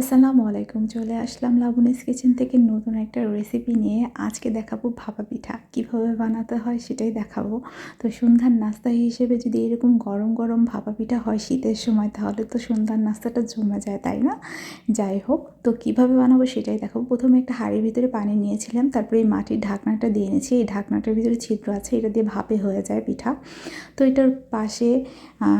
আসসালামু আলাইকুম, চলে আসলাম লাবণীস কিচেন থেকে নতুন একটা রেসিপি নিয়ে। আজকে দেখাবো ভাপা পিঠা। কীভাবে বানাতে হয় সেটাই দেখাবো। তো সন্ধ্যার নাস্তা হিসেবে যদি এরকম গরম গরম ভাপা পিঠা হয় শীতের সময়, তাহলে তো সন্ধ্যার নাস্তাটা জমে যায়, তাই না? যাই হোক, তো কীভাবে বানাবো সেটাই দেখাবো। প্রথমে একটা হাঁড়ির ভিতরে পানি নিয়েছিলাম, তারপরে এই মাটির ঢাকনাটা দিয়ে নিয়েছি এই ঢাকনাটার ভিতরে ছিদ্র আছে, এটা দিয়ে ভাপে হয়ে যায় পিঠা। তো এটার পাশে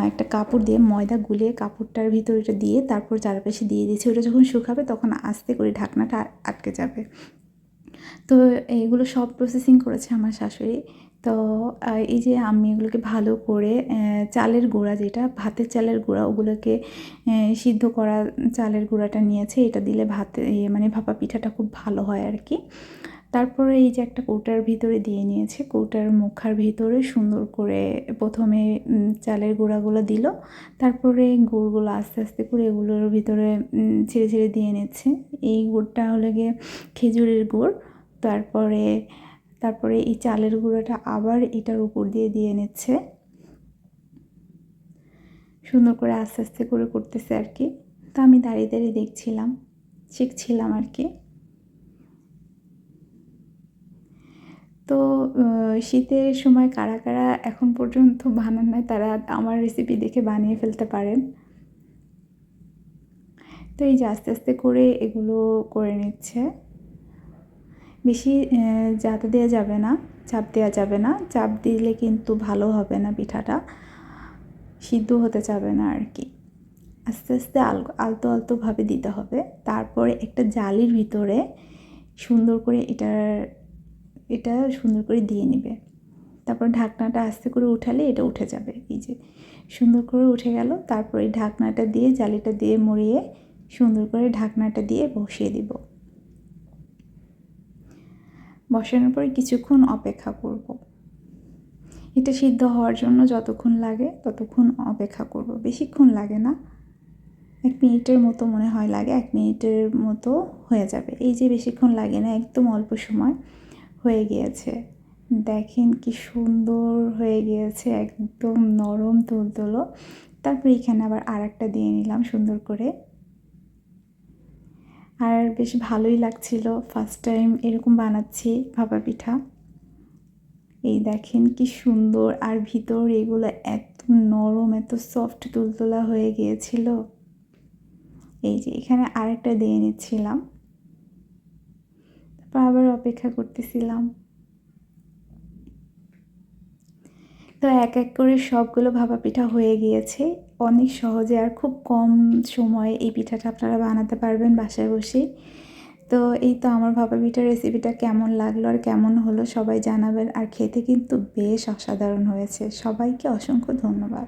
একটা কাপড় দিয়ে ময়দা গুলিয়ে কাপড়টার ভিতরে এটা দিয়ে, তারপর চারপাশে দিয়ে দিয়েছি। ওটা যখন শুকাবে তখন আস্তে করে ঢাকনাটা আটকে যাবে। তো এইগুলো সব প্রসেসিং করেছে আমার শাশুড়ি। তো এই যে আমি এগুলোকে ভালো করে চালের গুঁড়া যেটা, ভাতের চালের গুঁড়া, ওগুলোকে সিদ্ধ করা চালের গুঁড়াটা নিয়েছে। এটা দিলে ভাতে মানে ভাপা পিঠাটা খুব ভালো হয় আর কি। তারপরে এই যে একটা কৌটার ভিতরে দিয়ে নিয়েছে, কৌটার মুখার ভিতরে সুন্দর করে প্রথমে চালের গুঁড়াগুলো দিল, তারপরে গুড়গুলো আস্তে আস্তে করে এগুলোর ভিতরে ছিঁড়ে ছিঁড়ে দিয়ে নিচ্ছে। এই গুড়টা হলে গিয়ে খেজুরের গুড়, তারপরে তারপরে এই চালের গুঁড়োটা আবার এটার উপর দিয়ে দিয়ে নিচ্ছে। সুন্দর করে আস্তে আস্তে করে করতেছে আর কি। তো আমি দাঁড়িয়ে দাঁড়িয়ে দেখছিলাম, শিখছিলাম আর কি। তো শীতের সময় কারা কারা এখন পর্যন্ত বানান নাই তারা আমার রেসিপি দেখে বানিয়ে ফেলতে পারেন। তো এই যে আস্তে আস্তে করে এগুলো করে নিচ্ছে। বেশি জাতা দেওয়া যাবে না, চাপ দেওয়া যাবে না। চাপ দিলে কিন্তু ভালো হবে না পিঠাটা, সিদ্ধ হতে যাবে না আর কি। আস্তে আস্তে আল, আলতো আলতোভাবে দিতে হবে। তারপরে একটা জালির ভিতরে সুন্দর করে এটার এটা সুন্দর করে দিয়ে নেবে। তারপর ঢাকনাটা আস্তে করে উঠালে এটা উঠে যাবে। এই যে সুন্দর করে উঠে গেল। তারপর এই ঢাকনাটা দিয়ে, জালিটা দিয়ে মরিয়ে সুন্দর করে ঢাকনাটা দিয়ে বসিয়ে দিব। বসানোর পরে কিছুক্ষণ অপেক্ষা করব। এটা সিদ্ধ হওয়ার জন্য যতক্ষণ লাগে ততক্ষণ অপেক্ষা করব। বেশিক্ষণ লাগে না। এক মিনিটের মতো মনে হয় লাগে, এক মিনিটের মতো হয়ে যাবে। এই যে বেশিক্ষণ লাগে না, একদম অল্প সময়। হয়ে গিয়েছে। দেখেন কি সুন্দর হয়ে গিয়েছে, একদম নরম তুলতুলো। তারপর এখানে আবার আর একটা দিয়ে নিলাম সুন্দর করে। আর বেশ ভালোই লাগছিল ফার্স্ট টাইম এরকম বানাচ্ছি ভাপা পিঠা। এই দেখেন কি সুন্দর, আর ভিতর এগুলো এত নরম, এত সফট তুলতোলা হয়ে গিয়েছিল। এই যে এখানে আরেকটা দিয়ে নিচ্ছিলাম। আবার অপেক্ষা করতেছিলাম। তো এক এক করে সবগুলো ভাপা পিঠা হয়ে গিয়েছে। অনেক সহজে আর খুব কম সময়ে এই পিঠাটা আপনারা বানাতে পারবেন বাসায় বসেই তো এই তো আমার ভাপা পিঠার রেসিপিটা কেমন লাগল আর কেমন হলো সবাই জানাবেন। আর খেতে কিন্তু বেশ অসাধারণ হয়েছে। সবাইকে অসংখ্য ধন্যবাদ।